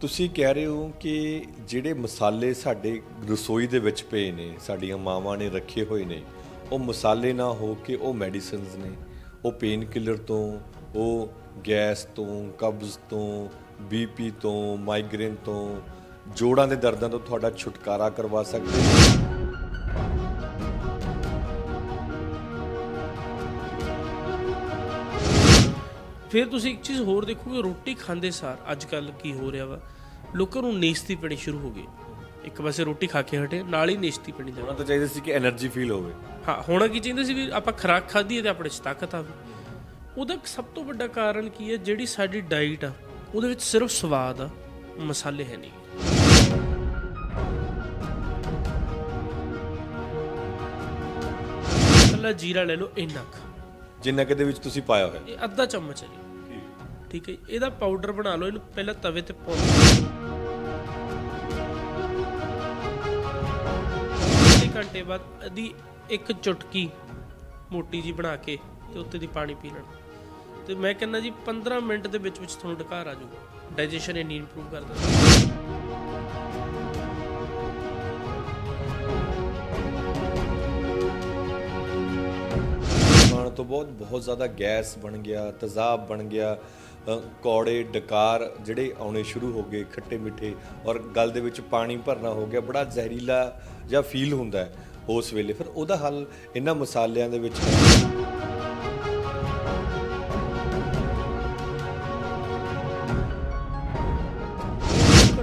ਤੁਸੀਂ ਕਹਿ ਰਹੇ ਹੋ ਕਿ ਜਿਹੜੇ ਮਸਾਲੇ ਸਾਡੇ ਰਸੋਈ ਦੇ ਵਿੱਚ ਪਏ ਨੇ, ਸਾਡੀਆਂ ਮਾਵਾਂ ਨੇ ਰੱਖੇ ਹੋਏ ਨੇ, ਉਹ ਮਸਾਲੇ ਨਾ ਹੋ ਕੇ ਉਹ ਮੈਡੀਸਿਨਸ ਨੇ, ਉਹ ਪੇਨ ਕਿਲਰ ਤੋਂ, ਉਹ ਗੈਸ ਤੋਂ ਕਬਜ਼ ਤੋਂ ਬੀਪੀ ਤੋਂ ਮਾਈਗ੍ਰੇਨ ਤੋਂ, ਜੋੜਾਂ ਦੇ ਦਰਦਾਂ ਤੋਂ ਤੁਹਾਡਾ ਛੁਟਕਾਰਾ ਕਰਵਾ ਸਕਦੇ ਫਿਰ ਤੁਸੀਂ ਇੱਕ ਚੀਜ਼ ਹੋਰ ਦੇਖੋਗੇ ਰੋਟੀ ਖਾਂਦੇ ਸਾਰ ਅੱਜ ਕੱਲ ਕੀ ਹੋ ਰਿਹਾ ਵਾ? ਲੋਕਾਂ ਨੂੰ ਨੇਸਤੀ ਪਣੀ ਸ਼ੁਰੂ ਹੋ ਗਈ। ਇੱਕ ਪਾਸੇ ਰੋਟੀ ਖਾ ਕੇ ਹਟੇ ਨਾਲ ਹੀ ਨੇਸਤੀ ਪਣੀ ਲੱਗ ਉਹਨਾਂ ਤਾਂ ਚਾਹੀਦਾ ਸੀ ਕਿ એનર્ਜੀ ਫੀਲ ਹੋਵੇ। ਹਾਂ ਹੋਣਾ ਕੀ ਚਾਹੀਦਾ ਸੀ ਵੀ ਆਪਾਂ ਖਰਾਕ ਖਾਧੀ ਹੈ ਤੇ ਆਪਣੇ ਚ ਤਾਕਤ ਆਵੇ। ਉਹਦਾ ਸਭ ਤੋਂ ਵੱਡਾ ਕਾਰਨ ਕੀ ਹੈ ਜਿਹੜੀ ਸਾਡੀ ਡਾਈਟ ਆ ਉਹਦੇ ਵਿੱਚ ਸਿਰਫ ਸਵਾਦ ਆ ਮਸਾਲੇ ਹੈ ਨਹੀਂ। ਕੱਲਾ ਜੀਰਾ ਲੈ ਲਓ ਇੰਨਾ ਕੁ। ਜਿੰਨਾ ਕਿ ਦੇ ਵਿੱਚ ਤੁਸੀਂ ਪਾਇਆ ਹੋਇਆ। ਇਹ ਅੱਧਾ ਚਮਚ ਹੈ ਜੀ। ਠੀਕ। ਹੈ ਜੀ। ਇਹਦਾ ਪਾਊਡਰ ਬਣਾ ਲਓ ਇਹਨੂੰ ਪਹਿਲਾਂ ਤਵੇ ਤੇ ਪਾਓ। ਅੱਧੇ ਘੰਟੇ ਬਾਅਦ ਇਹਦੀ ਇੱਕ ਚੁਟਕੀ ਮੋਟੀ ਜੀ ਬਣਾ ਕੇ ਤੇ ਉੱਤੇ ਦੀ ਪਾਣੀ ਪੀ ਲੈਣਾ। ਤੇ ਮੈਂ ਕਹਿੰਦਾ ਜੀ 15 ਮਿੰਟ ਦੇ ਵਿੱਚ ਵਿੱਚ ਤੁਹਾਨੂੰ ਡਕਾਰ ਆ ਜਾਊਗਾ। ਡਾਈਜੈਸ਼ਨ ਇੰਨੀ ਇੰਪਰੂਵ ਕਰਦਾ। ਤੋਂ ਬਾਅਦ ਬਹੁਤ ਜ਼ਿਆਦਾ ਗੈਸ ਬਣ ਗਿਆ, ਤਜ਼ਾਬ ਬਣ ਗਿਆ ਕੌੜੇ, ਡਕਾਰ ਜਿਹੜੇ ਆਉਣੇ ਸ਼ੁਰੂ ਹੋ ਗਏ ਖੱਟੇ ਮਿੱਠੇ ਔਰ ਗਲ ਦੇ ਵਿੱਚ ਪਾਣੀ ਭਰਨਾ ਹੋ ਗਿਆ, ਬੜਾ ਜ਼ਹਿਰੀਲਾ ਜਿਹਾ ਫੀਲ ਹੁੰਦਾ ਹੈ ਉਸ ਵੇਲੇ ਫਿਰ ਉਹਦਾ ਹੱਲ ਇਹਨਾਂ ਮਸਾਲਿਆਂ ਦੇ ਵਿੱਚ ਹੈ।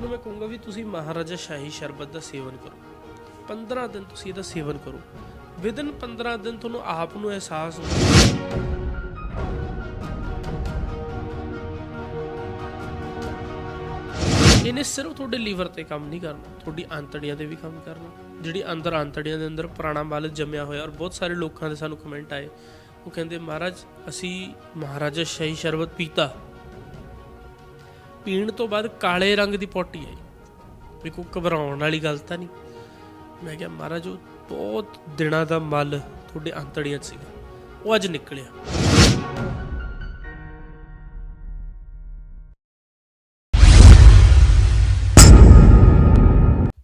ਮੈਂ ਕਹੂੰਗਾ ਵੀ ਤੁਸੀਂ ਮਹਾਰਾਜਾ ਸ਼ਾਹੀ ਸ਼ਰਬਤ ਦਾ ਸੇਵਨ ਕਰੋ 15 ਦਿਨ ਤੁਸੀਂ ਇਹਦਾ ਸੇਵਨ ਕਰੋ ਵਿਦਨ 15 ਦਿਨ ਤੁਹਾਨੂੰ ਆਪ ਨੂੰ ਅਹਿਸਾਸ ਹੋਊਗਾ ਇਹਨੇ ਸਿਰਫ ਤੁਹਾਡੇ ਲੀਵਰ ਤੇ ਕੰਮ ਨਹੀਂ ਕਰਨਾ, ਤੁਹਾਡੀ ਆਂਤੜੀਆਂ ਤੇ ਵੀ ਕੰਮ ਕਰਨਾ। ਜਿਹੜੀ ਅੰਦਰ ਆਂਤੜੀਆਂ ਦੇ ਅੰਦਰ ਪੁਰਾਣਾ ਮਲ ਜੰਮਿਆ ਹੋਇਆ ਔਰ ਬਹੁਤ ਸਾਰੇ ਲੋਕਾਂ ਦੇ ਸਾਨੂੰ ਕਮੈਂਟ ਆਏ। ਉਹ ਕਹਿੰਦੇ, ਮਹਾਰਾਜ, ਅਸੀਂ ਮਹਾਰਾਜਾ ਸ਼ਾਹੀ ਸ਼ਰਬਤ ਪੀਤਾ। ਪੀਣ ਤੋਂ ਬਾਅਦ ਕਾਲੇ ਰੰਗ ਦੀ ਪੋਟੀ ਆਈ। ਵੀ ਕੋਈ ਘਬਰਾਉਣ ਵਾਲੀ ਗੱਲ ਤਾਂ ਨਹੀਂ। ਮੈਂ ਕਿਹਾ, ਮਹਾਰਾਜ, ਉਹ ਬਹੁਤ ਦਿਨਾਂ ਦਾ ਮਲ ਤੁਹਾਡੇ ਅੰਤੜੀਆਂ 'ਚ ਸੀਗਾ। ਉਹ ਅੱਜ ਨਿਕਲਿਆ।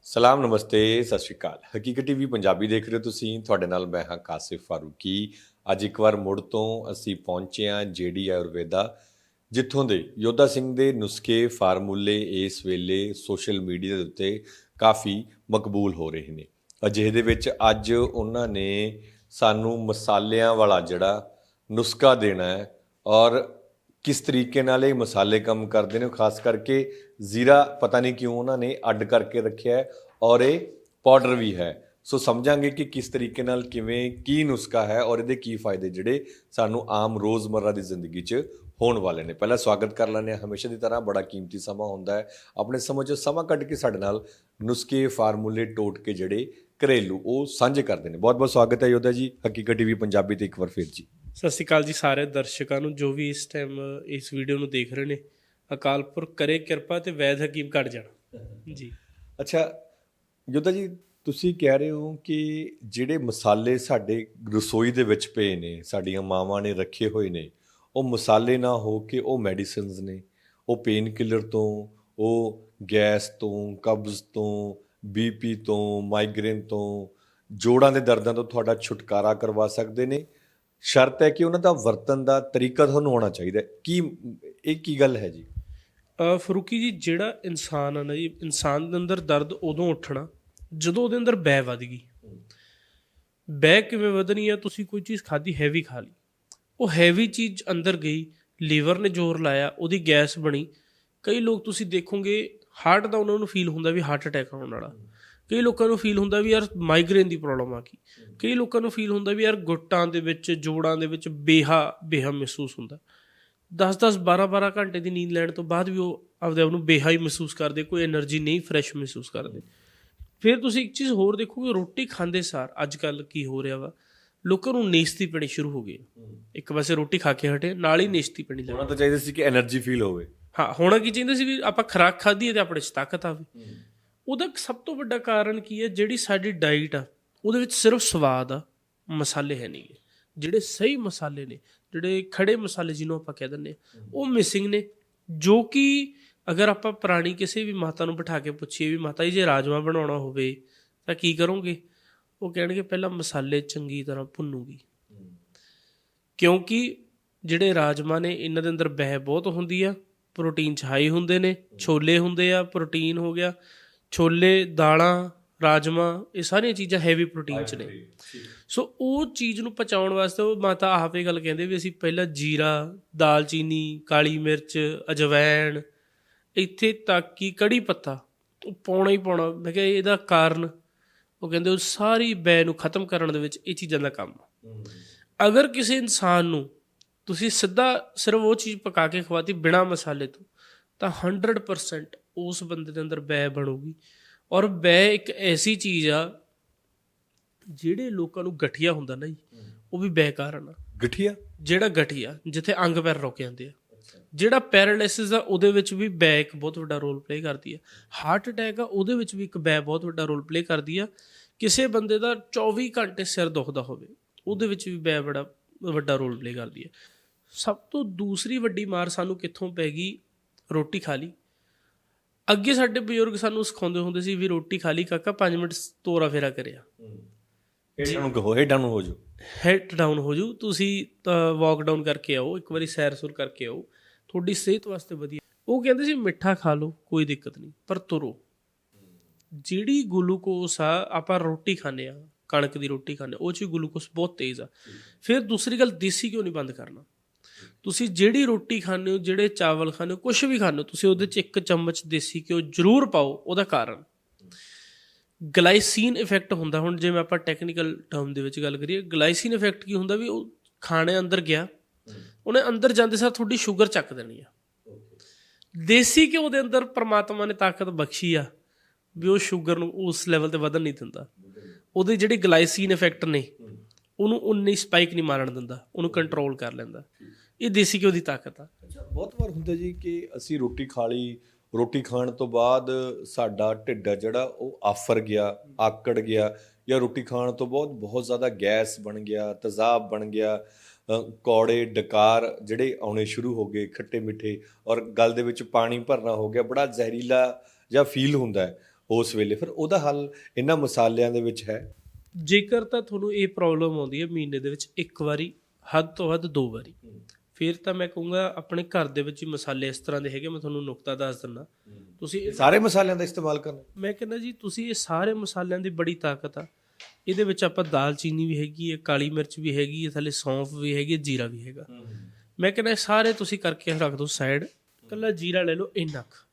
ਸਲਾਮ, ਨਮਸਤੇ, ਸਤਿ ਸ਼੍ਰੀ ਅਕਾਲ। ਹਕੀਕਤ ਟੀਵੀ ਪੰਜਾਬੀ ਦੇਖ ਰਹੇ ਹੋ ਤੁਸੀਂ। ਤੁਹਾਡੇ ਨਾਲ ਮੈਂ ਹਾਂ ਕਾਸਿਫ ਫਾਰੂਕੀ। ਅੱਜ ਇੱਕ ਵਾਰ ਮੁੜ ਤੋਂ ਅਸੀਂ ਪਹੁੰਚੇ ਹਾਂ ਜੇਡੀ ਆਯੁਰਵੇਦਾ, ਜਿੱਥੋਂ ਦੇ ਯੋਧਾ ਸਿੰਘ ਦੇ ਨੁਸਖੇ, ਫਾਰਮੂਲੇ ਇਸ ਵੇਲੇ ਸੋਸ਼ਲ ਮੀਡੀਆ ਦੇ ਉੱਤੇ ਕਾਫੀ ਮਕਬੂਲ ਹੋ ਰਹੇ ਨੇ। ਅਜਿਹੇ ਦੇ ਵਿੱਚ ਅੱਜ ਉਹਨਾਂ ਨੇ ਸਾਨੂੰ ਮਸਾਲਿਆਂ ਵਾਲਾ ਜਿਹੜਾ ਨੁਸਖਾ ਦੇਣਾ ਹੈ ਔਰ ਕਿਸ ਤਰੀਕੇ ਨਾਲ ਇਹ ਮਸਾਲੇ ਕੰਮ ਕਰਦੇ ਨੇ ਖਾਸ ਕਰਕੇ ਜ਼ੀਰਾ ਪਤਾ ਨਹੀਂ ਕਿਉਂ ਉਹਨਾਂ ਨੇ ਅੱਡ ਕਰਕੇ ਰੱਖਿਆ ਹੈ ਔਰ ਇਹ ਪਾਊਡਰ ਵੀ ਹੈ। ਸੋ ਸਮਝਾਂਗੇ ਕਿ ਕਿਸ ਤਰੀਕੇ ਨਾਲ ਕਿਵੇਂ ਕੀ ਨੁਸਖਾ ਹੈ ਔਰ ਇਹਦੇ ਕੀ ਫਾਇਦੇ ਜਿਹੜੇ ਸਾਨੂੰ ਆਮ ਰੋਜ਼ਮਰਰਾ ਦੀ ਜ਼ਿੰਦਗੀ 'ਚ ਹੋਣ ਵਾਲੇ ਨੇ। ਪਹਿਲਾਂ ਸਵਾਗਤ ਕਰ ਲੈਂਦੇ ਹਾਂ। ਹਮੇਸ਼ਾ ਦੀ ਤਰ੍ਹਾਂ ਬੜਾ ਕੀਮਤੀ ਸਮਾਂ ਹੁੰਦਾ ਹੈ। ਆਪਣੇ ਸਮੇਂ 'ਚ ਸਮਾਂ ਕੱਢ ਕੇ ਸਾਡੇ ਨਾਲ ਨੁਸਖੇ ਫਾਰਮੂਲੇ ਟੋਟ ਕੇ ਜਿਹੜੇ ਘਰੇਲੂ ਉਹ ਸਾਂਝੇ ਕਰਦੇ ਨੇ। ਬਹੁਤ ਬਹੁਤ ਸਵਾਗਤ ਹੈ ਯੋਧਾ ਜੀ। ਹਕੀਕਤ ਟੀਵੀ ਪੰਜਾਬੀ ਤੇ ਇੱਕ ਵਾਰ ਫਿਰ ਜੀ। ਸਤਿ ਸ਼੍ਰੀ ਅਕਾਲ ਜੀ ਸਾਰੇ ਦਰਸ਼ਕਾਂ ਨੂੰ ਜੋ ਵੀ ਇਸ ਟਾਈਮ ਇਸ ਵੀਡੀਓ ਨੂੰ ਦੇਖ ਰਹੇ ਨੇ। ਅਕਾਲ ਪੁਰਖ ਕਰੇ ਕਿਰਪਾ ਤੇ ਵੈਦ ਹਕੀਮ ਕੱਢ ਜਾਣ। ਜੀ। ਅੱਛਾ ਯੋਧਾ ਜੀ ਤੁਸੀਂ ਕਹਿ ਰਹੇ ਹੋ ਕਿ ਜਿਹੜੇ ਮਸਾਲੇ ਸਾਡੇ ਰਸੋਈ ਦੇ ਵਿੱਚ ਪਏ ਨੇ ਸਾਡੀਆਂ ਮਾਵਾਂ ਨੇ ਰੱਖੇ ਹੋਏ ਨੇ ਉਹ ਮਸਾਲੇ ਨਾ ਹੋ ਕੇ ਉਹ ਮੈਡੀਸਿਨਸ ਨੇ ਉਹ ਪੇਨ ਕਿਲਰ ਤੋਂ ਉਹ ਗੈਸ ਤੋਂ ਕਬਜ਼ ਤੋਂ ਬੀਪੀ ਤੋਂ, ਮਾਈਗ੍ਰੇਨ ਤੋਂ, ਜੋੜਾਂ ਦੇ ਦਰਦਾਂ ਤੋਂ ਤੁਹਾਡਾ ਛੁਟਕਾਰਾ ਕਰਵਾ ਸਕਦੇ ਨੇ। ਸ਼ਰਤ ਹੈ ਕਿ ਉਹਨਾਂ ਦਾ ਵਰਤਨ ਦਾ ਤਰੀਕਾ ਤੁਹਾਨੂੰ ਹੋਣਾ ਚਾਹੀਦਾ ਕੀ, ਇਹ ਕੀ ਗੱਲ ਹੈ ਜੀ? ਫਰੂਕੀ ਜੀ, ਜਿਹੜਾ ਇਨਸਾਨ ਆ ਨਾ ਜੀ, ਇਨਸਾਨ ਦੇ ਅੰਦਰ ਦਰਦ ਉਦੋਂ ਉੱਠਣਾ ਜਦੋਂ ਉਹਦੇ ਅੰਦਰ ਬੈ ਵਧ ਗਈ। ਬੈ ਕਿਵੇਂ ਵਧਣੀ ਆ? ਤੁਸੀਂ ਕੋਈ ਚੀਜ਼ ਖਾਧੀ ਹੈਵੀ ਖਾ ਲਈ। ਉਹ ਹੈਵੀ ਚੀਜ਼ ਅੰਦਰ ਗਈ, ਲੀਵਰ ਨੇ ਜ਼ੋਰ ਲਾਇਆ, ਉਹਦੀ ਗੈਸ ਬਣੀ। ਕਈ ਲੋਕ ਤੁਸੀਂ ਦੇਖੋਗੇ ਹਾਰਟ ਦਾ ਉਹਨਾਂ ਨੂੰ ਫੀਲ ਹੁੰਦਾ ਵੀ ਹਾਰਟ ਅਟੈਕ ਆਉਣ ਵਾਲਾ। ਕਈ ਲੋਕਾਂ ਨੂੰ ਫੀਲ ਹੁੰਦਾ ਵੀ ਯਾਰ ਮਾਈਗ੍ਰੇਨ ਦੀ ਪ੍ਰੋਬਲਮ ਆ ਗਈ ਕਈ ਲੋਕਾਂ ਨੂੰ ਫੀਲ ਹੁੰਦਾ ਵੀ ਯਾਰ ਗੁੱਟਾਂ ਦੇ ਵਿੱਚ ਜੋੜਾਂ ਦੇ ਵਿੱਚ ਬੇਹਾ ਬੇਹਾ ਮਹਿਸੂਸ ਹੁੰਦਾ। 10-10 12-12 ਘੰਟੇ ਦੀ ਨੀਂਦ ਲੈਣ ਤੋਂ ਬਾਅਦ ਵੀ ਉਹ ਆਪਦੇ ਆਪ ਨੂੰ ਬੇਹਾ ਹੀ ਮਹਿਸੂਸ ਕਰਦੇ ਕੋਈ એનર્ਜੀ ਨਹੀਂ ਫਰੈਸ਼ ਮਹਿਸੂਸ ਕਰਦੇ। ਫਿਰ ਤੁਸੀਂ ਇੱਕ ਚੀਜ਼ ਹੋਰ ਦੇਖੋਗੇ ਰੋਟੀ ਖਾਂਦੇ ਸਾਰ ਅੱਜ ਕੱਲ ਕੀ ਹੋ ਰਿਹਾ ਵਾ? ਲੋਕਾਂ ਨੂੰ ਨੇਸਤੀ ਪੈਣੀ ਸ਼ੁਰੂ ਹੋ ਗਈ। ਇੱਕ ਪਾਸੇ ਰੋਟੀ ਖਾ ਕੇ ਹਟੇ ਨਾਲ ਹੀ ਨੇਸਤੀ ਪੈਣੀ ਲੱਗ ਤਾਂ ਚਾਹੀਦਾ ਸੀ ਕਿ એનર્ਜੀ ਫੀਲ ਹੋਵੇ। ਹਾਂ ਹੋਣਾ ਕੀ ਚਾਹੀਦਾ ਸੀ ਵੀ ਆਪਾਂ ਖੁਰਾਕ ਖਾਧੀ ਹੈ ਤੇ ਆਪਣੇ 'ਚ ਤਾਕਤ ਆਵੇ। ਉਹਦਾ ਸਭ ਤੋਂ ਵੱਡਾ ਕਾਰਨ ਕੀ ਹੈ ਜਿਹੜੀ ਸਾਡੀ ਡਾਈਟ ਆ ਉਹਦੇ ਵਿੱਚ ਸਿਰਫ ਸਵਾਦ ਆ ਮਸਾਲੇ ਹੈ ਨਹੀਂਗੇ ਜਿਹੜੇ ਸਹੀ ਮਸਾਲੇ ਨੇ ਜਿਹੜੇ ਖੜੇ ਮਸਾਲੇ ਜਿਹਨੂੰ ਆਪਾਂ ਕਹਿ ਦਿੰਦੇ ਆ ਉਹ ਮਿਸਿੰਗ ਨੇ ਜੋ ਕਿ ਅਗਰ ਆਪਾਂ ਪੁਰਾਣੀ ਕਿਸੇ ਵੀ ਮਾਤਾ ਨੂੰ ਬਿਠਾ ਕੇ ਪੁੱਛੀਏ ਵੀ ਮਾਤਾ ਜੀ ਜੇ ਰਾਜਮਾ ਬਣਾਉਣਾ ਹੋਵੇ ਤਾਂ ਕੀ ਕਰੋਗੇ? ਉਹ ਕਹਿਣਗੇ ਪਹਿਲਾਂ ਮਸਾਲੇ ਚੰਗੀ ਤਰ੍ਹਾਂ ਭੁੰਨੂਗੀ। ਕਿਉਂਕਿ ਜਿਹੜੇ ਰਾਜਮਾ ਨੇ ਇਹਨਾਂ ਦੇ ਅੰਦਰ ਬਹਿ ਬਹੁਤ ਹੁੰਦੀ ਆ। ਪ੍ਰੋਟੀਨ ਚ ਹਾਈ ਹੁੰਦੇ ਨੇ ਛੋਲੇ ਹੁੰਦੇ ਆ ਪ੍ਰੋਟੀਨ ਹੋ ਗਿਆ ਛੋਲੇ ਦਾਲਾਂ ਰਾਜਮਾ ਇਹ ਸਾਰੀਆਂ ਚੀਜ਼ਾਂ ਹੈਵੀ ਪ੍ਰੋਟੀਨ ਚ ਨੇ। ਸੋ ਉਹ ਚੀਜ਼ ਨੂੰ ਪਚਾਉਣ ਵਾਸਤੇ ਉਹ ਮਾਤਾ ਆਪੇ ਗੱਲ ਕਹਿੰਦੇ ਵੀ ਅਸੀਂ ਪਹਿਲਾਂ ਜੀਰਾ ਦਾਲਚੀਨੀ ਕਾਲੀ ਮਿਰਚ ਅਜਵੈਣ ਇੱਥੇ ਤੱਕ ਕਿ ਕੜੀ ਪੱਤਾ ਉਹ ਪਾਉਣਾ ਹੀ ਪਾਉਣਾ ਮੈਂ ਕਿਹਾ ਇਹਦਾ ਕਾਰਨ ਉਹ ਕਹਿੰਦੇ ਉਹ ਸਾਰੀ ਬੈ ਨੂੰ ਖਤਮ ਕਰਨ ਦੇ ਵਿੱਚ ਇਹ ਚੀਜ਼ਾਂ ਦਾ ਕੰਮ ਅਗਰ ਕਿਸੇ ਇਨਸਾਨ ਨੂੰ ਤੁਸੀਂ ਸਿੱਧਾ ਸਿਰਫ ਉਹ ਚੀਜ਼ ਪਕਾ ਕੇ ਖਵਾਤੀ ਬਿਨਾ ਮਸਾਲੇ ਤੋਂ ਤਾਂ 100% ਉਸ ਬੰਦੇ ਦੇ ਅੰਦਰ ਬੈ ਬਣੂਗੀ। ਔਰ ਬੈ ਇੱਕ ਐਸੀ ਚੀਜ਼ ਆ ਜਿਹੜੇ ਲੋਕਾਂ ਨੂੰ ਗਠੀਆ ਹੁੰਦਾ ਨਾ ਜੀ ਉਹ ਵੀ ਬੈ ਕਾਰਨ ਆ ਗਠੀਆ? ਜਿਹੜਾ ਗਠੀਆ ਜਿੱਥੇ ਅੰਗ ਪੈਰ ਰੁਕ ਜਾਂਦੇ ਆ। ਜਿਹੜਾ ਪੈਰਾਲਿਸਿਸ ਆ ਉਹਦੇ ਵਿੱਚ ਵੀ ਬੈ ਇੱਕ ਬਹੁਤ ਵੱਡਾ ਰੋਲ ਪਲੇ ਕਰਦੀ ਆ। ਹਾਰਟ ਅਟੈਕ ਆ ਉਹਦੇ ਵਿੱਚ ਵੀ ਇੱਕ ਬੈ ਬਹੁਤ ਵੱਡਾ ਰੋਲ ਪਲੇ ਕਰਦੀ ਆ। ਕਿਸੇ ਬੰਦੇ ਦਾ 24 ਘੰਟੇ ਸਿਰ ਦੁਖਦਾ ਹੋਵੇ ਉਹਦੇ ਵਿੱਚ ਵੀ ਬੈ ਬੜਾ ਵੱਡਾ ਰੋਲ ਪਲੇ ਕਰਦੀ ਆ। ਸਭ ਤੋਂ ਦੂਸਰੀ ਵੱਡੀ ਮਾਰ ਸਾਨੂੰ ਕਿੱਥੋਂ ਪੈ ਗਈ? ਰੋਟੀ ਖਾ ਲਈ। ਅੱਗੇ ਸਾਡੇ ਬਜ਼ੁਰਗ ਸਾਨੂੰ ਸਿਖਾਉਂਦੇ ਹੁੰਦੇ ਸੀ ਵੀ ਰੋਟੀ ਖਾ ਲਈ ਕਾਕਾ 5 ਮਿੰਟ ਤੋਰਾ ਫੇਰਾ ਕਰਿਆ। ਹੇਠਾਂ ਨੂੰ ਕਹੋ ਹੇਠਾਂ ਨੂੰ ਹੋ ਜਾਓ ਹੈਡ ਡਾਊਨ ਹੋ ਜੂ ਤੁਸੀਂ ਵਾਕ ਡਾਊਨ ਕਰਕੇ ਆਓ ਇੱਕ ਵਾਰੀ ਸੈਰ ਸੁਰ ਕਰਕੇ ਆਓ। ਤੁਹਾਡੀ ਸਿਹਤ ਵਾਸਤੇ ਵਧੀਆ। ਉਹ ਕਹਿੰਦੇ ਸੀ ਮਿੱਠਾ ਖਾ ਲਓ ਕੋਈ ਦਿੱਕਤ ਨਹੀਂ ਪਰ ਤੁਰੋ। ਜਿਹੜੀ ਗਲੂਕੋਸ ਆ ਆਪਾਂ ਰੋਟੀ ਖਾਂਦੇ ਆ ਕਣਕ ਦੀ ਰੋਟੀ ਖਾਂਦੇ ਉਹ ਚ ਗਲੂਕੋਸ ਬਹੁਤ ਤੇਜ਼ ਆ। ਫਿਰ ਦੂਸਰੀ ਗੱਲ ਦੇਸੀ ਕਿਉਂ ਨਹੀਂ ਬੰਦ ਕਰਨਾ। ਤੁਸੀਂ ਜਿਹੜੀ ਰੋਟੀ ਖਾਂਦੇ ਹੋ, ਜਿਹੜੇ ਚਾਵਲ ਖਾਂਦੇ ਹੋ ਕੁਝ ਵੀ ਖਾਂਦੇ ਹੋ, ਤੁਸੀਂ ਉਹਦੇ ਚ ਇੱਕ ਚਮਚ ਦੇਸੀ ਘਿਓ ਜ਼ਰੂਰ ਪਾਓ, ਉਹਦਾ ਕਾਰਨ। ਗਲਾਈਸੀਨ ਇਫੈਕਟ ਹੁੰਦਾ, ਹੁਣ ਜਿਵੇਂ ਆਪਾਂ ਟੈਕਨੀਕਲ ਟਰਮ ਦੇ ਵਿੱਚ ਗੱਲ ਕਰੀਏ, ਗਲਾਈਸੀਨ ਇਫੈਕਟ ਕੀ ਹੁੰਦਾ ਵੀ ਉਹ ਖਾਣੇ ਅੰਦਰ ਗਿਆ, ਉਹਨੇ ਅੰਦਰ ਜਾਂਦੇ ਸਾਰ ਤੁਹਾਡੀ ਸ਼ੂਗਰ ਚੱਕ ਦੇਣੀ ਆ। ਦੇਸੀ ਘਿਓ ਦੇ ਅੰਦਰ ਪ੍ਰਮਾਤਮਾ ਨੇ ਤਾਕਤ ਬਖਸ਼ੀ ਆ, ਵੀ ਉਹ ਸ਼ੂਗਰ ਨੂੰ ਉਸ ਲੈਵਲ ਤੇ ਵਧਣ ਨਹੀਂ ਦਿੰਦਾ। ਉਹਦੇ ਜਿਹੜੇ ਗਲਾਈਸੀਨ ਇਫੈਕਟ ਨੇ, ਉਹਨੂੰ ਉਨੀ ਸਪਾਈਕ ਨਹੀਂ ਮਾਰਨ ਦਿੰਦਾ, ਉਹਨੂੰ ਕੰਟਰੋਲ ਕਰ ਲੈਂਦਾ। ਇਹ ਦੇਸੀ ਘਿਓ ਦੀ ਤਾਕਤ ਆ। ਅੱਛਾ ਬਹੁਤ ਵਾਰ ਹੁੰਦਾ ਜੀ ਕਿ ਅਸੀਂ ਰੋਟੀ ਖਾ ਲਈ ਰੋਟੀ ਖਾਣ ਤੋਂ ਬਾਅਦ ਸਾਡਾ ਢਿੱਡ ਜਿਹੜਾ ਉਹ ਆਫਰ ਗਿਆ ਆਕੜ ਗਿਆ ਜਾਂ ਰੋਟੀ ਖਾਣ ਤੋਂ ਬਾਅਦ ਬਹੁਤ ਜ਼ਿਆਦਾ ਗੈਸ ਬਣ ਗਿਆ ਤੇਜ਼ਾਬ ਬਣ ਗਿਆ ਕੌੜੇ ਡਕਾਰ ਜਿਹੜੇ ਆਉਣੇ ਸ਼ੁਰੂ ਹੋ ਗਏ ਖੱਟੇ ਮਿੱਠੇ ਔਰ ਗਲ ਦੇ ਵਿੱਚ ਪਾਣੀ ਭਰਨਾ ਹੋ ਗਿਆ ਬੜਾ ਜ਼ਹਿਰੀਲਾ ਜਾਂ ਫੀਲ ਹੁੰਦਾ ਹੈ ਉਸ ਵੇਲੇ। ਫਿਰ ਉਹਦਾ ਹੱਲ ਇਹਨਾਂ ਮਸਾਲਿਆਂ ਦੇ ਵਿੱਚ ਹੈ। ਜੇਕਰ ਤਾਂ ਤੁਹਾਨੂੰ ਇਹ ਪ੍ਰੋਬਲਮ ਆਉਂਦੀ ਹੈ ਮਹੀਨੇ ਦੇ ਵਿੱਚ ਇੱਕ ਵਾਰੀ ਹੱਦ ਤੋਂ ਵੱਧ ਦੋ ਵਾਰੀ। ਫਿਰ ਤਾਂ ਮੈਂ ਕਹੂੰਗਾ ਆਪਣੇ ਘਰ ਦੇ ਵਿੱਚ ਹੀ ਮਸਾਲੇ ਇਸ ਤਰ੍ਹਾਂ ਦੇ ਹੈਗੇ ਮੈਂ ਤੁਹਾਨੂੰ ਨੁਕਤਾ ਦੱਸ ਦਿੰਦਾ। ਤੁਸੀਂ ਇਹ- ਸਾਰੇ ਮਸਾਲਿਆਂ ਦਾ ਇਸਤੇਮਾਲ ਕਰਨਾ। ਮੈਂ ਕਹਿੰਦਾ ਜੀ ਤੁਸੀਂ ਇਹ ਸਾਰੇ ਮਸਾਲਿਆਂ ਦੀ ਬੜੀ ਤਾਕਤ ਆ। ਇਹਦੇ ਵਿੱਚ ਆਪਾਂ ਦਾਲਚੀਨੀ ਵੀ ਹੈਗੀ ਹੈ ਕਾਲੀ ਮਿਰਚ ਵੀ ਹੈਗੀ ਹੈ ਥੱਲੇ ਸੌਂਫ ਵੀ ਹੈਗੀ ਹੈ ਜੀਰਾ ਵੀ ਹੈਗਾ। ਮੈਂ ਕਹਿੰਦਾ ਸਾਰੇ ਤੁਸੀਂ ਕਰਕੇ ਰੱਖ ਦਿਓ ਸਾਈਡ ਕੱਲਾ ਜੀਰਾ ਲੈ ਲਓ ਇੰਨਾ ਕੁ।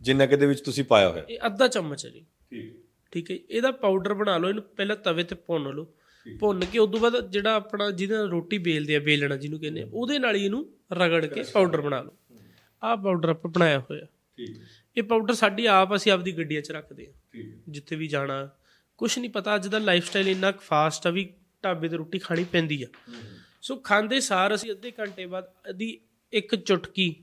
ਜਿੰਨਾ ਕਿ ਦੇ ਵਿੱਚ ਤੁਸੀਂ ਪਾਇਆ ਹੋਇਆ। ਇਹ ਅੱਧਾ ਚਮਚ ਹੈ ਜੀ। ਠੀਕ। ਠੀਕ ਹੈ। ਇਹਦਾ ਪਾਊਡਰ ਬਣਾ ਲਓ ਇਹਨੂੰ ਪਹਿਲਾਂ ਤਵੇ ਤੇ ਭੁੰਨ ਲਓ। ਭੁੰਨ ਕੇ ਉਦੋਂ ਬਾਅਦ ਜਿਹੜਾ ਆਪਣਾ ਜਿਹਦੇ ਨਾਲ ਰੋਟੀ ਬੇਲਦੇ ਆ ਬੇਲਣਾ ਜਿਹਨੂੰ ਕਹਿੰਦੇ ਆ ਉਹਦੇ ਨਾਲ ਹੀ ਇਹਨੂੰ ਰਗੜ ਕੇ ਪਾਊਡਰ ਬਣਾ ਲਓ। ਆਹ ਪਾਊਡਰ ਆਪਾਂ ਬਣਾਇਆ ਹੋਇਆ। ਠੀਕ ਇਹ ਪਾਊਡਰ ਸਾਡੀ ਆਪ ਅਸੀਂ ਆਪਦੀ ਗੱਡੀਆਂ 'ਚ ਰੱਖਦੇ ਆ ਠੀਕ ਜਿੱਥੇ ਵੀ ਜਾਣਾ ਕੁਝ ਨਹੀਂ ਪਤਾ ਅੱਜ ਦਾ ਲਾਈਫ ਸਟਾਈਲ ਇੰਨਾ ਫਾਸਟ ਆ ਵੀ ਢਾਬੇ ਤੇ ਰੋਟੀ ਖਾਣੀ ਪੈਂਦੀ ਆ। ਸੋ ਖਾਂਦੇ ਸਾਰ ਅਸੀਂ ਅੱਧੇ ਘੰਟੇ ਬਾਅਦ ਇਹਦੀ ਇੱਕ ਚੁਟਕੀ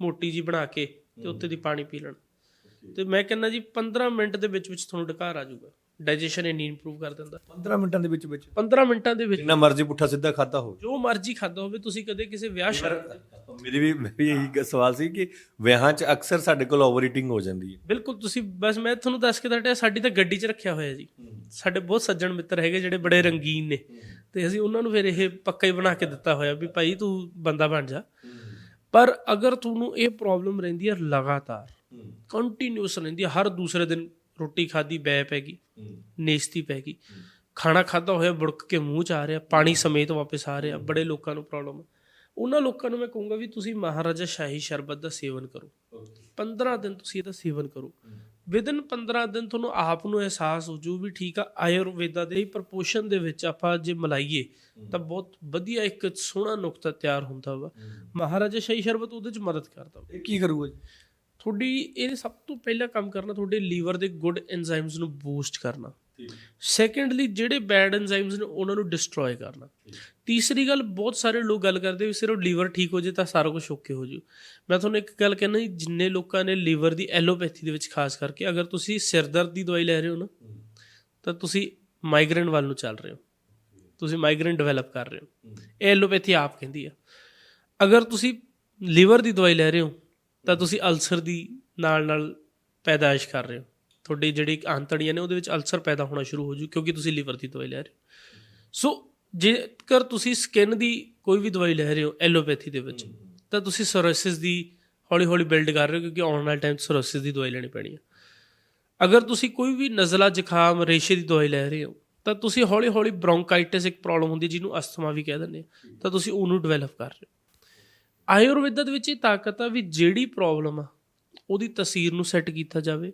ਮੋਟੀ ਜੀ ਬਣਾ ਕੇ ਤੇ ਉੱਤੇ ਦੀ ਪਾਣੀ ਪੀ ਲੈਣਾ। ਤੇ ਮੈਂ ਕਹਿੰਦਾ ਜੀ 15 ਮਿੰਟ ਦੇ ਵਿੱਚ ਵਿੱਚ ਤੁਹਾਨੂੰ ਡਕਾਰ ਆ ਜਾਊਗਾ। ਡਾਈਜੈਸ਼ਨ ਇੰਨੀ ਇੰਪਰੂਵ ਕਰ ਦਿੰਦਾ। 15 ਮਿੰਟਾਂ ਦੇ ਵਿੱਚ ਵਿੱਚ। 15 ਮਿੰਟਾਂ ਦੇ ਵਿੱਚ। ਜਿੰਨਾ ਮਰਜ਼ੀ ਪੁੱਠਾ ਸਿੱਧਾ ਖਾਦਾ ਹੋਵੇ। ਜੋ ਮਰਜ਼ੀ ਖਾਦਾ ਹੋਵੇ ਤੁਸੀਂ ਕਦੇ ਕਿਸੇ ਵਿਆਹ ਸ਼ਾਦੀ ਮੇਰੀ ਵੀ ਮੇਰੀ ਇਹੀ ਸਵਾਲ ਸੀ ਕਿ ਵਿਆਹਾਂ 'ਚ ਅਕਸਰ ਸਾਡੇ ਕੋਲ ਓਵਰ ਈਟਿੰਗ ਹੋ ਜਾਂਦੀ ਹੈ। ਬਿਲਕੁਲ ਤੁਸੀਂ ਬਸ ਮੈਂ ਤੁਹਾਨੂੰ ਦੱਸ ਕੇ ਹਟਿਆ ਸਾਡੀ ਤਾਂ ਗੱਡੀ 'ਚ ਰੱਖਿਆ ਹੋਇਆ ਜੀ। ਸਾਡੇ ਬਹੁਤ ਸੱਜਣ ਮਿੱਤਰ ਹੈਗੇ ਜਿਹੜੇ ਬੜੇ ਰੰਗੀਨ ਨੇ। ਤੇ ਅਸੀਂ ਉਹਨਾਂ ਨੂੰ ਫਿਰ ਇਹ ਪੱਕਾ ਹੀ ਬਣਾ ਕੇ ਦਿੱਤਾ ਹੋਇਆ ਵੀ ਭਾਈ ਤੂੰ ਬੰਦਾ ਬਣ ਜਾ। ਪਰ ਅਗਰ ਤੁਹਾਨੂੰ ਇਹ ਪ੍ਰੋਬਲਮ ਰਹਿੰਦੀ ਹੈ ਲਗਾਤਾਰ ਕੰਟੀਨਿਊਸ ਰਹਿੰਦੀ ਹੈ ਹਰ ਦੂਸਰੇ ਦਿਨ ਰੋਟੀ ਖਾਦੀ ਬੈ ਪੈ ਗਈ। ਨੇਸਤੀ ਪੈ ਗਈ। ਖਾਣਾ ਖਾਦਾ ਹੋਇਆ ਬੁੜਕ ਕੇ ਮੂੰਹ ਚ ਆ ਰਿਹਾ ਪਾਣੀ ਸਮੇਤ ਵਾਪਸ ਆ ਰਿਹਾ ਬੜੇ ਲੋਕਾਂ ਨੂੰ ਪ੍ਰੋਬਲਮ ਉਹਨਾਂ ਲੋਕਾਂ ਨੂੰ ਮੈਂ ਕਹੂੰਗਾ ਵੀ ਤੁਸੀਂ ਮਹਾਰਾਜਾ ਸ਼ਾਹੀ ਸ਼ਰਬਤ ਦਾ ਸੇਵਨ ਕਰੋ। 15 ਦਿਨ ਤੁਸੀਂ ਇਹਦਾ ਸੇਵਨ ਕਰੋ। ਵਿਦਨ 15 ਦਿਨ ਤੁਹਾਨੂੰ ਆਪ ਨੂੰ ਅਹਿਸਾਸ ਹੋ ਜੂ ਵੀ ਠੀਕ ਆ ਆਯੁਰਵੇਦਾ ਦੇ ਪ੍ਰਪੋਸ਼ਨ ਦੇ ਵਿੱਚ ਆਪਾਂ ਜੇ ਮਲਾਈਏ ਤਾਂ ਬਹੁਤ ਵਧੀਆ ਇੱਕ ਸੋਹਣਾ ਨੁਕਤਾ ਤਿਆਰ ਹੁੰਦਾ ਵਾ। ਮਹਾਰਾਜਾ ਸ਼ਾਹੀ ਸ਼ਰਬਤ ਉਹਦੇ ਚ ਮਦਦ ਕਰਦਾ ਵਾ। ਇਹ ਕੀ ਕਰੂਗਾ ਜੀ? ਤੁਹਾਡੀ ਇਹ ਸਭ ਤੋਂ ਪਹਿਲਾ ਕੰਮ ਕਰਨਾ ਤੁਹਾਡੇ ਲੀਵਰ ਦੇ ਗੁੱਡ ਐਂਜ਼ਾਈਮਸ ਨੂੰ ਬੂਸਟ ਕਰਨਾ। ਸੈਕੰਡਲੀ ਜਿਹੜੇ ਬੈਡ ਐਂਜ਼ਾਈਮਸ ਨੇ ਉਹਨਾਂ ਨੂੰ ਡਿਸਟਰੋਏ ਕਰਨਾ। ਤੀਸਰੀ ਗੱਲ ਬਹੁਤ ਸਾਰੇ ਲੋਕ ਗੱਲ ਕਰਦੇ ਵੀ ਸਿਰਫ ਲੀਵਰ ਠੀਕ ਹੋ ਜੇ ਤਾਂ ਸਾਰਾ ਕੁਝ ਓਕੇ ਹੋ ਜੂ। ਮੈਂ ਤੁਹਾਨੂੰ ਇੱਕ ਗੱਲ ਕਹਿਣਾ ਜੀ ਜਿੰਨੇ ਲੋਕਾਂ ਨੇ ਲੀਵਰ ਦੀ ਐਲੋਪੈਥੀ ਦੇ ਵਿੱਚ ਖਾਸ ਕਰਕੇ ਅਗਰ ਤੁਸੀਂ ਸਿਰਦਰਦ ਦੀ ਦਵਾਈ ਲੈ ਰਹੇ ਹੋ ਨਾ ਤਾਂ ਤੁਸੀਂ ਮਾਈਗ੍ਰੇਨ ਵੱਲ ਨੂੰ ਚੱਲ ਰਹੇ ਹੋ। ਤੁਸੀਂ ਮਾਈਗ੍ਰੇਨ ਡਿਵੈਲਪ ਕਰ ਰਹੇ ਹੋ। ਇਹ ਐਲੋਪੈਥੀ ਆਪ ਕਹਿੰਦੀ ਆ। ਅਗਰ ਤੁਸੀਂ ਲੀਵਰ ਦੀ ਦਵਾਈ ਲੈ ਰਹੇ ਹੋ ਤਾਂ ਤੁਸੀਂ ਅਲਸਰ ਦੀ ਨਾਲ ਨਾਲ ਪੈਦਾਇਸ਼ ਕਰ ਰਹੇ ਹੋ। ਤੁਹਾਡੀ ਜਿਹੜੀ ਆਂਤੜੀਆਂ ਨੇ ਉਹਦੇ ਵਿੱਚ ਅਲਸਰ ਪੈਦਾ ਹੋਣਾ ਸ਼ੁਰੂ ਹੋ ਜੂ ਕਿਉਂਕਿ ਤੁਸੀਂ ਲੀਵਰ ਦੀ ਦਵਾਈ ਲੈ ਰਹੇ ਹੋ। ਸੋ ਜੇਕਰ ਤੁਸੀਂ ਸਕਿਨ ਦੀ ਕੋਈ ਵੀ ਦਵਾਈ ਲੈ ਰਹੇ ਹੋ, ਐਲੋਪੈਥੀ ਦੇ ਵਿੱਚ, ਤਾਂ ਤੁਸੀਂ ਸੋਰਸਿਸ ਦੀ ਹੌਲੀ ਹੌਲੀ ਬਿਲਡ ਕਰ ਰਹੇ ਹੋ ਕਿਉਂਕਿ ਆਉਣ ਵਾਲੇ ਟਾਈਮ ਸੋਰਸਿਸ ਦੀ ਦਵਾਈ ਲੈਣੀ ਪੈਣੀ ਹੈ ਅਗਰ ਤੁਸੀਂ ਕੋਈ ਵੀ ਨਜ਼ਲਾ ਜ਼ੁਕਾਮ, ਰੇਸ਼ੇ ਦੀ ਦਵਾਈ ਲੈ ਰਹੇ ਹੋ, ਤਾਂ ਤੁਸੀਂ ਹੌਲੀ ਹੌਲੀ ਬ੍ਰੌਂਕਾਈਟਿਸ ਇੱਕ ਪ੍ਰੋਬਲਮ ਹੁੰਦੀ ਹੈ ਜਿਹਨੂੰ ਅਸਥਮਾ ਵੀ ਕਹਿ ਦਿੰਦੇ ਆ। ਤਾਂ ਤੁਸੀਂ ਉਹਨੂੰ ਡਿਵੈਲਪ ਕਰ ਰਹੇ ਹੋ। ਆਯੁਰਵੇਦਾ ਦੇ ਵਿੱਚ ਇਹ ਤਾਕਤ ਆ ਵੀ ਜਿਹੜੀ ਪ੍ਰੋਬਲਮ ਆ, ਉਹਦੀ ਤਸਵੀਰ ਨੂੰ ਸੈੱਟ ਕੀਤਾ ਜਾਵੇ।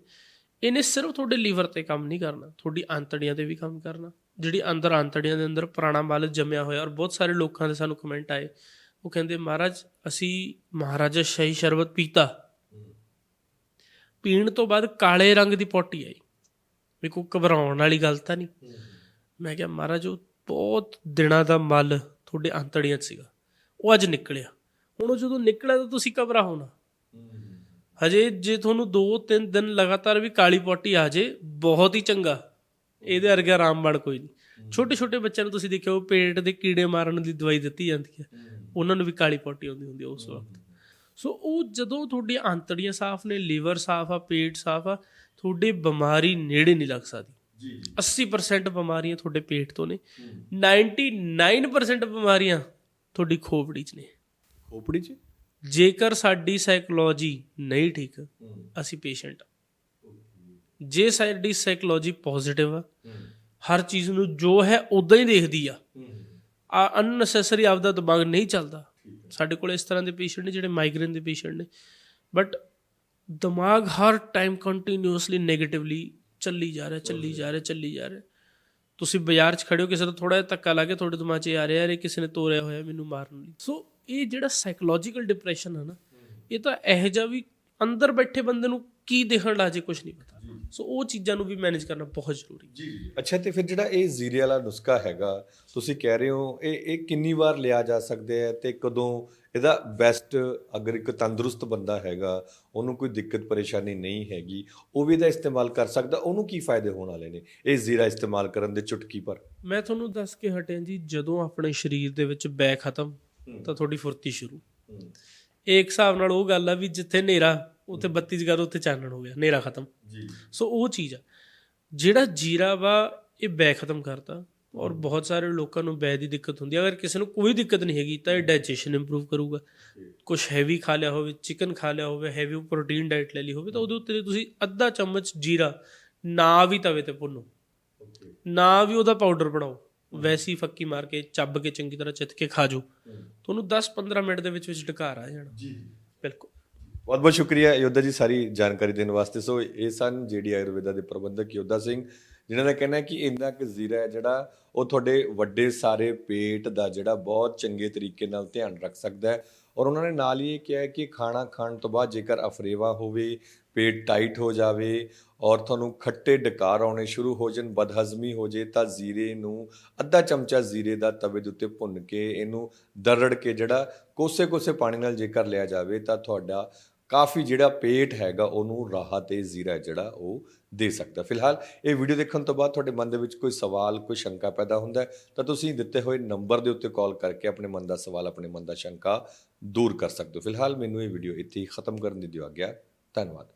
ਇਹਨੇ ਸਿਰਫ ਤੁਹਾਡੇ ਲੀਵਰ ਤੇ ਕੰਮ ਨਹੀਂ ਕਰਨਾ, ਤੁਹਾਡੀ ਆਂਤੜੀਆਂ ਤੇ ਵੀ ਕੰਮ ਕਰਨਾ। ਜਿਹੜੀ ਅੰਦਰ ਆਂਤੜੀਆਂ ਦੇ ਅੰਦਰ ਪੁਰਾਣਾ ਬਲ ਜੰਮਿਆ ਹੋਇਆ ਔਰ ਬਹੁਤ ਸਾਰੇ ਲੋਕਾਂ ਦੇ ਸਾਨੂੰ ਕਮੈਂਟ ਆਏ। ਉਹ ਕਹਿੰਦੇ, ਮਹਾਰਾਜ, ਅਸੀਂ ਮਹਾਰਾਜਾ ਸ਼ਾਹੀ ਸ਼ਰਬਤ ਪੀਤਾ। ਪੀਣ ਤੋਂ ਬਾਅਦ ਕਾਲੇ ਰੰਗ ਦੀ ਪੋਟੀ ਆਈ। ਵੀ ਕੋਈ ਘਬਰਾਉਣ ਵਾਲੀ ਗੱਲ ਤਾਂ ਨਹੀਂ। ਮੈਂ ਕਿਹਾ, ਮਹਾਰਾਜ, ਉਹ ਬਹੁਤ ਦਿਨਾਂ ਦਾ ਮਲ ਤੁਹਾਡੇ ਅੰਤੜੀਆਂ 'ਚ ਸੀਗਾ। ਉਹ ਅੱਜ ਨਿਕਲਿਆ। ਹੁਣ ਉਹ ਜਦੋਂ ਨਿਕਲਿਆ ਤਾਂ ਤੁਸੀਂ ਘਬਰਾ ਹੋਣਾ ਹਜੇ ਜੇ ਤੁਹਾਨੂੰ 2-3 ਦਿਨ ਲਗਾਤਾਰ ਵੀ ਕਾਲੀ ਪੋਟੀ ਆ ਜੇ ਬਹੁਤ ਹੀ ਚੰਗਾ। ਇਹਦੇ ਵਰਗਾ ਆਰਾਮਬਾਣ ਕੋਈ ਨਹੀਂ। ਛੋਟੇ ਛੋਟੇ ਬੱਚਿਆਂ ਨੂੰ ਤੁਸੀਂ ਦੇਖਿਆ ਉਹ ਪੇਟ ਦੇ ਕੀੜੇ ਮਾਰਨ ਦੀ ਦਵਾਈ ਦਿੱਤੀ ਜਾਂਦੀ ਹੈ। ਉਹਨਾਂ ਨੂੰ ਵੀ ਕਾਲੀ ਪੋਟੀ ਆਉਂਦੀ ਹੁੰਦੀ ਉਸ ਵਕਤ। ਸੋ ਉਹ ਜਦੋਂ ਤੁਹਾਡੀਆਂ ਆਂਤੜੀਆਂ ਸਾਫ਼ ਨੇ ਲੀਵਰ ਸਾਫ਼ ਆ ਪੇਟ ਸਾਫ਼ ਆ ਤੁਹਾਡੇ ਬਿਮਾਰੀ ਨੇੜੇ ਨਹੀਂ ਲੱਗ ਸਕਦੀ। ਜੀ 80% ਬਿਮਾਰੀਆਂ ਤੁਹਾਡੇ ਪੇਟ ਤੋਂ ਨੇ। 99% ਬਿਮਾਰੀਆਂ ਤੁਹਾਡੀ ਖੋਪੜੀ 'ਚ ਨੇ। ਖੋਪੜੀ ਚ? ਜੇਕਰ ਸਾਡੀ ਸਾਈਕੋਲੋਜੀ ਨਹੀਂ ਠੀਕ, ਅਸੀਂ ਪੇਸ਼ੈਂਟ ਜੇ ਸਾਡੀ ਸਾਈਕੋਲੋਜੀ ਪੋਜ਼ਿਟਿਵ ਆ, ਹਰ ਚੀਜ਼ ਨੂੰ ਜੋ ਹੈ ਉਦਾਂ ਹੀ ਦੇਖਦੀ ਆ। ਆ ਅਨਨੈਸੈਸਰੀ ਆਪਦਾ ਦਿਮਾਗ ਨਹੀਂ ਚੱਲਦਾ। ਸਾਡੇ ਕੋਲ ਇਸ ਤਰ੍ਹਾਂ ਦੇ ਪੇਸ਼ੈਂਟ ਨੇ, ਜਿਹੜੇ ਮਾਈਗ੍ਰੇਨ ਦੇ ਪੇਸ਼ੈਂਟ ਨੇ। ਬਟ ਦਿਮਾਗ ਹਰ ਟਾਈਮ ਕੰਟੀਨਿਊਸਲੀ 네ਗੇਟਿਵਲੀ ਚੱਲੀ ਜਾ ਰਿਹਾ, ਚੱਲੀ ਜਾ ਰਿਹਾ, ਚੱਲੀ ਜਾ ਰਿਹਾ। ਤੁਸੀਂ ਬਾਜ਼ਾਰ 'ਚ ਖੜੇ ਹੋ, ਕਿਸੇ ਦਾ ਥੋੜਾ ਜਿਹਾ ਧੱਕਾ ਲਾ ਕੇ ਤੁਹਾਡੇ ਦਿਮਾਗ 'ਚ ਆ ਰਿਹਾ ਯਾਰ ਇਹ ਕਿਸੇ ਨੇ ਤੋਰਿਆ ਹੋਇਆ ਮੈਨੂੰ ਮਾਰਨ ਲਈ। ਸੋ ਇਹ ਜਿਹੜਾ ਸਾਈਕੋਲੋਜੀਕਲ ਡਿਪਰੈਸ਼ਨ ਹੈ ਨਾ ਇਹ ਤਾਂ ਇਹੋ ਜਿਹਾ ਵੀ ਅੰਦਰ ਬੈਠੇ ਬੰਦੇ ਨੂੰ ਕੀ ਦੇਖਣ ਲੱਜੇ ਕੁਝ ਨਹੀਂ ਪਤਾ। ਸੋ ਉਹ ਚੀਜ਼ਾਂ ਨੂੰ ਵੀ ਮੈਨੇਜ ਕਰਨਾ ਬਹੁਤ ਜ਼ਰੂਰੀ ਜੀ ਅੱਛਾ ਤੇ ਫਿਰ ਜਿਹੜਾ ਇਹ ਜ਼ੀਰੇ ਵਾਲਾ ਨੁਸਖਾ ਹੈਗਾ ਤੁਸੀਂ ਕਹਿ ਰਹੇ ਹੋ ਇਹ ਇਹ ਕਿੰਨੀ ਵਾਰ ਲਿਆ ਜਾ ਸਕਦਾ ਹੈ ਤੇ ਕਦੋਂ ਇਹਦਾ ਬੈਸਟ ਅਗਰ ਇੱਕ ਤੰਦਰੁਸਤ ਬੰਦਾ ਹੈਗਾ ਉਹਨੂੰ ਕੋਈ ਦਿੱਕਤ ਪਰੇਸ਼ਾਨੀ ਨਹੀਂ ਹੈਗੀ ਉਹ ਵੀ ਇਹਦਾ ਇਸਤੇਮਾਲ ਕਰ ਸਕਦਾ ਉਹਨੂੰ ਕੀ ਫਾਇਦੇ ਹੋਣ ਵਾਲੇ ਨੇ ਇਹ ਜ਼ੀਰਾ ਇਸਤੇਮਾਲ ਕਰਨ ਦੇ ਚੁਟਕੀ ਪਰ? ਮੈਂ ਤੁਹਾਨੂੰ ਦੱਸ ਕੇ ਹਟਿਆ ਜੀ ਜਦੋਂ ਆਪਣੇ ਸਰੀਰ ਦੇ ਵਿੱਚ ਬੈ ਖਤਮ ਤਾਂ ਤੁਹਾਡੀ ਫੁਰਤੀ ਸ਼ੁਰੂ। ਇਹ ਇੱਕ ਹਿਸਾਬ ਨਾਲ ਉਹ ਗੱਲ ਆ ਵੀ ਜਿੱਥੇ ਹਨੇਰਾ ਉੱਥੇ ਬੱਤੀ ਜਗਾ ਉੱਥੇ ਚਾਨਣ ਹੋ ਗਿਆ ਹਨੇਰਾ ਖਤਮ। ਜੀ। ਸੋ ਉਹ ਚੀਜ਼ ਆ ਜਿਹੜਾ ਜੀਰਾ ਵਾ ਇਹ ਬੈ ਖਤਮ ਕਰਦਾ ਔਰ ਬਹੁਤ ਸਾਰੇ ਲੋਕਾਂ ਨੂੰ ਬੈ ਦੀ ਦਿੱਕਤ ਹੁੰਦੀ ਹੈ ਅਗਰ ਕਿਸੇ ਨੂੰ ਕੋਈ ਦਿੱਕਤ ਨਹੀਂ ਹੈਗੀ ਤਾਂ ਇਹ ਡਾਈਜੈਸ਼ਨ ਇੰਪਰੂਵ ਕਰੂਗਾ। ਕੁਝ ਹੈਵੀ ਖਾ ਲਿਆ ਹੋਵੇ ਚਿਕਨ ਖਾ ਲਿਆ ਹੋਵੇ ਹੈਵੀ ਪ੍ਰੋਟੀਨ ਡਾਈਟ ਲੈ ਲਈ ਹੋਵੇ ਤਾਂ ਉਹਦੇ ਉੱਤੇ ਤੁਸੀਂ ਅੱਧਾ ਚਮਚ ਜੀਰਾ ਨਾ ਵੀ ਤਵੇ ਤੇ ਭੁੰਨੋ। ਨਾ ਵੀ ਉਹਦਾ ਪਾਊਡਰ ਬਣਾਓ। ਵੈਸੀ ਫੱਕੀ ਮਾਰ ਕੇ ਚੱਬ ਕੇ ਚੰਗੀ ਤਰ੍ਹਾਂ ਚਿੱਤ ਕੇ ਖਾ ਜਾਓ। ਤੁਹਾਨੂੰ 10-15 ਮਿੰਟ ਦੇ ਵਿੱਚ ਵਿੱਚ ਢਕਾਰ ਆ ਜਾਣਾ। ਜੀ। ਬਿਲਕੁਲ। ਬਹੁਤ ਬਹੁਤ ਸ਼ੁਕਰੀਆ ਯੋਧਾ ਜੀ ਸਾਰੀ ਜਾਣਕਾਰੀ ਦੇਣ ਵਾਸਤੇ। ਸੋ ਇਹ ਸਨ ਜਿਹੜੀ ਆਯੁਰਵੇਦਾ ਦੇ ਪ੍ਰਬੰਧਕ ਯੋਧਾ ਸਿੰਘ ਜਿਨ੍ਹਾਂ ਦਾ ਕਹਿਣਾ ਹੈ ਕਿ ਇੰਦਾ ਕਿ ਜ਼ੀਰਾ ਹੈ ਜਿਹੜਾ ਉਹ ਤੁਹਾਡੇ ਵੱਡੇ ਸਾਰੇ ਪੇਟ ਦਾ ਜਿਹੜਾ ਬਹੁਤ ਚੰਗੇ ਤਰੀਕੇ ਨਾਲ ਧਿਆਨ ਰੱਖ ਸਕਦਾ ਹੈ। ਔਰ ਉਹਨਾਂ ਨੇ ਨਾਲ ਹੀ ਇਹ ਕਿਹਾ ਕਿ ਖਾਣਾ ਖਾਣ ਤੋਂ ਬਾਅਦ ਜੇਕਰ ਅਫਰੇਵਾ ਹੋਵੇ ਪੇਟ ਟਾਈਟ ਹੋ ਜਾਵੇ ਔਰ ਤੁਹਾਨੂੰ ਖੱਟੇ ਡਕਾਰ ਆਉਣੇ ਸ਼ੁਰੂ ਹੋ ਜਾਣ, ਬਦਹਜ਼ਮੀ ਹੋ ਜੇ ਤਾਂ ਜ਼ੀਰੇ ਨੂੰ ਅੱਧਾ ਚਮਚਾ ਜ਼ੀਰੇ ਦਾ ਤਵੇ ਦੇ ਉੱਤੇ ਭੁੰਨ ਕੇ ਇਹਨੂੰ ਦਰੜ ਕੇ ਜਿਹੜਾ ਕੋਸੇ-ਕੋਸੇ ਪਾਣੀ ਨਾਲ ਜੇਕਰ ਲਿਆ ਜਾਵੇ ਤਾਂ ਤੁਹਾਡਾ ਕਾਫੀ ਜਿਹੜਾ ਪੇਟ ਹੈਗਾ ਉਹਨੂੰ ਰਾਹਤ ਤੇ ਜ਼ੀਰਾ ਜਿਹੜਾ ਉਹ ਦੇ ਸਕਦਾ। ਫਿਲਹਾਲ ਇਹ ਵੀਡੀਓ ਦੇਖਣ ਤੋਂ ਬਾਅਦ ਤੁਹਾਡੇ ਮਨ ਦੇ ਵਿੱਚ ਕੋਈ ਸਵਾਲ, ਕੋਈ ਸ਼ੰਕਾ ਪੈਦਾ ਹੁੰਦਾ ਤਾਂ ਤੁਸੀਂ ਦਿੱਤੇ ਹੋਏ ਨੰਬਰ ਦੇ ਉੱਤੇ ਕਾਲ ਕਰਕੇ ਆਪਣੇ ਮਨ ਦਾ ਸਵਾਲ, ਆਪਣੇ ਮਨ ਦਾ ਸ਼ੰਕਾ ਦੂਰ ਕਰ ਸਕਦੇ ਹੋ। ਫਿਲਹਾਲ ਮੈਨੂੰ ਇਹ ਵੀਡੀਓ ਇੱਥੇ ਹੀ ਖਤਮ ਕਰਨ ਦੀ ਦਿਓ ਆਗਿਆ। ਧੰਨਵਾਦ।